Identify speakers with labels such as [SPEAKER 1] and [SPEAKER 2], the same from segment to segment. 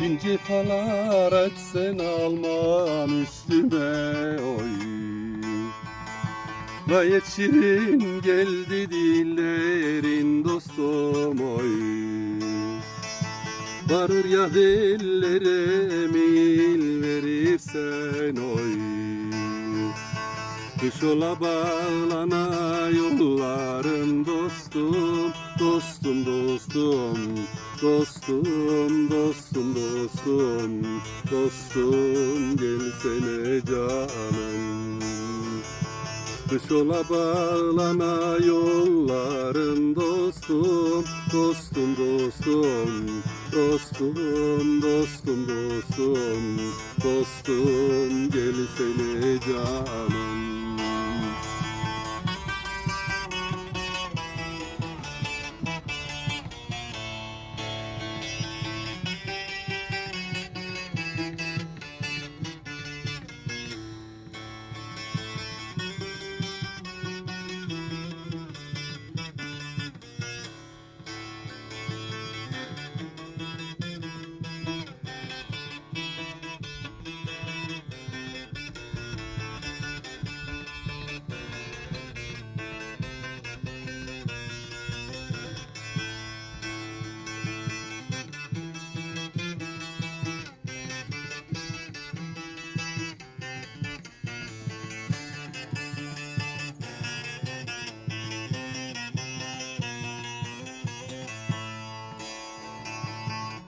[SPEAKER 1] Bin cefalar etsen alman üstüme oy. Gayet şirin geldi dillerin dostum oy. Varır ya dillere mil verirsen oy. Kış ola bağlana yolların dostum Dostum dostum Dostum dostum dostum Dostum gelsene canım Kış ola bağlana yolların dostum Dostum dostum Dostum dostum dostum Dostum gelsene canım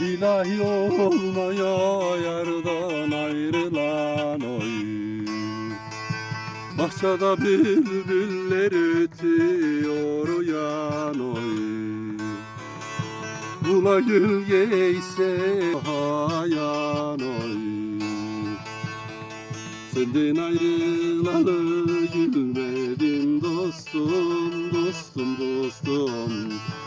[SPEAKER 1] İlahi olmaya yardan ayrılan oy. Bahçede bülbüller ötüyor uyan oy. Bula gölge ise hayan oy. Senden ayrılalı gülmedim dostum, dostum, dostum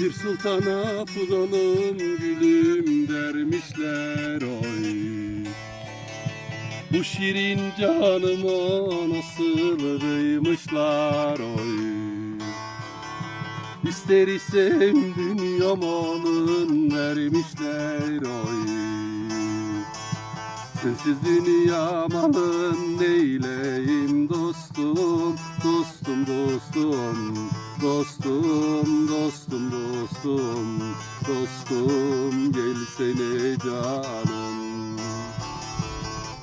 [SPEAKER 1] Bir sultana pudalım gülüm dermişler oy. Bu şirin canıma nasıl kıymışlar oy. İster isem dünya malın vermişler oy Sensiz dünya malın neyleyim dostum? Dostum dostum Dostum dostum dostum Dostum gelsene canım.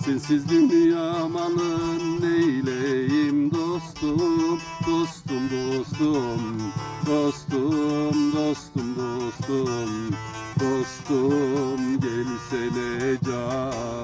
[SPEAKER 1] Sensiz dünya malın neyleyim dostum? Dostum dostum Dostum dostum dostum Dostum gel